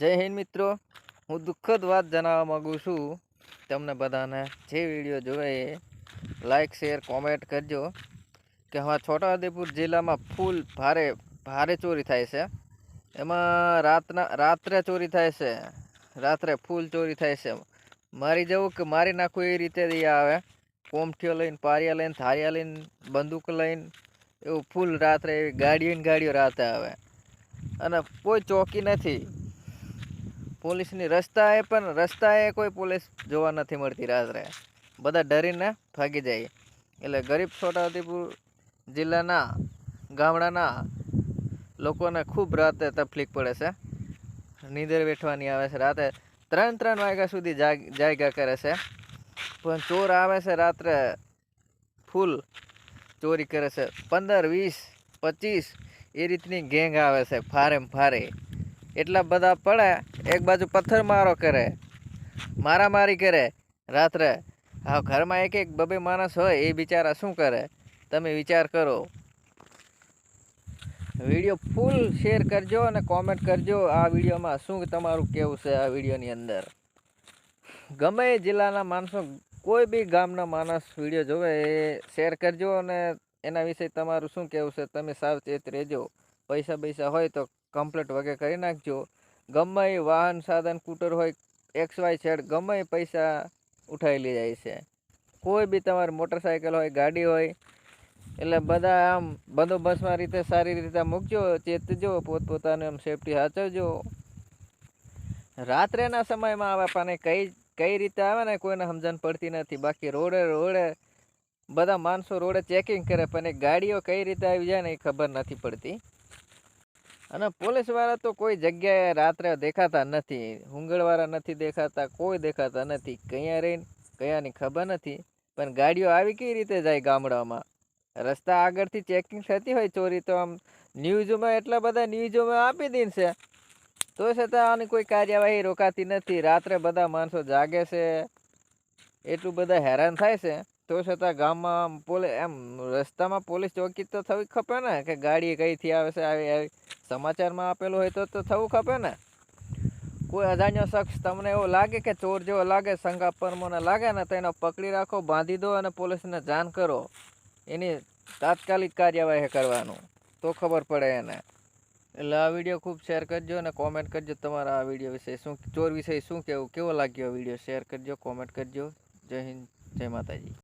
જય હિન્દ મિત્રો. હું દુઃખદ વાત જણાવવા માગું છું. તમને બધાને જે વીડિયો જોવે એ લાઈક શેર કોમેન્ટ કરજો. કે હા છોટાઉદેપુર જિલ્લામાં ફૂલ ભારે ભારે ચોરી થાય છે. એમાં રાતના, રાત્રે ચોરી થાય છે. રાત્રે ફૂલ ચોરી થાય છે. મારી જવું કે મારી નાખવું એ રીતે આવે. કોમઠીઓ લઈને, પારિયા લઈને, ધારિયા લઈને, બંદૂક લઈને, એવું ફૂલ રાત્રે એવી ગાડીઓ ગાડીઓ રાતે આવે. અને કોઈ ચોકી નથી. પોલીસની રસ્તાએ પણ, રસ્તાએ કોઈ પોલીસ જોવા નથી મળતી રાત્રે. બધા ડરીને ભાગી જાય. એટલે ગરીબ છોટાઉદેપુર જિલ્લાના, ગામડાના લોકોને ખૂબ રાતે તકલીફ પડે છે. નીંદર વેઠવાની આવે છે. રાતે ત્રણ ત્રણ વાગ્યા સુધી જાગ, જાગ્યા કરે છે. પણ ચોર આવે છે રાત્રે ફૂલ ચોરી કરે છે. પંદર, વીસ, પચીસ એ રીતની ગેંગ આવે છે ફારેમ ફારે એટલા બધા પડે, એક બાજુ પથ્થર મારો કરે, મારામારી કરે, રાત્રે. હા, ઘરમાં એક એક બબે માણસ હોય, એ બિચારા શું કરે? તમે વિચાર કરો. વીડિયો ફૂલ શેર કરજો અને કોમેન્ટ કરજો આ વિડીયોમાં શું તમારું કેવું છે આ વિડીયોની અંદર. ગમે જિલ્લાના માણસો, કોઈ બી ગામના માણસ વીડિયો જોવે એ શેર કરજો અને એના વિશે તમારું શું કહેવું છે તમે સાવચેત રહેજો. પૈસા પૈસા હોય તો કમ્પ્લીટ વગેરે કરી નાખજો. ગમે વાહન, સાધન સ્કૂટર હોય એક્સ વાય સેડ ગમે પૈસા ઉઠાવી લઈ જાય છે. કોઈ બી તમારી મોટરસાઇકલ હોય, ગાડી હોય, એટલે બધા આમ બંદોબસ્તમાં રીતે, સારી રીતે મૂકજો, ચેતજો, પોતપોતાને આમ સેફટી સાચવજો. રાત્રેના સમયમાં આવે પણ કઈ કઈ રીતે આવે ને કોઈને સમજણ પડતી નથી. બાકી રોડે રોડે બધા માણસો રોડે ચેકિંગ કરે, પણ એ ગાડીઓ કઈ રીતે આવી જાય ને એ ખબર નથી પડતી. અને પોલીસવાળા તો કોઈ જગ્યાએ રાત્રે દેખાતા નથી, હુંગળવાળા નથી દેખાતા, કોઈ દેખાતા નથી, કયા રહીને કયાની ખબર નથી, પણ ગાડીઓ આવી કઈ રીતે જાય ગામડામાં? રસ્તા આગળથી ચેકિંગ થતી હોય ચોરી તો આમ ન્યૂઝમાં એટલા બધા ન્યૂઝોમાં આપી દે છે. તો છતાં આની કોઈ કાર્યવાહી રોકાતી નથી, રાત્રે બધા માણસો જાગે છે, એટલું બધા હેરાન થાય છે. તો છતાં ગામમાં પોલે, એમ રસ્તામાં પોલીસ ચોકી તો થવી ખપે ને? કે ગાડી કઈથી આવે છે, આવી આવી સમાચારમાં આપેલું હોય તો તો થવું ખપે ને? કોઈ અજાણ્યો શખ્સ તમને એવો લાગે કે ચોર જેવો લાગે સંગા પરમોને લાગે ને, તો એને પકડી રાખો, બાંધી દો અને પોલીસને જાણ કરો. એની તાત્કાલિક કાર્યવાહી કરવાનું. તો ખબર પડે એને. એટલે આ વીડિયો ખૂબ શેર કરજો અને કોમેન્ટ કરજો તમારા આ વીડિયો વિશે શું, ચોર વિશે શું કેવું, કેવો લાગ્યો વીડિયો? શેર કરજો, કોમેન્ટ કરજો. જય હિન્દ, જય માતાજી.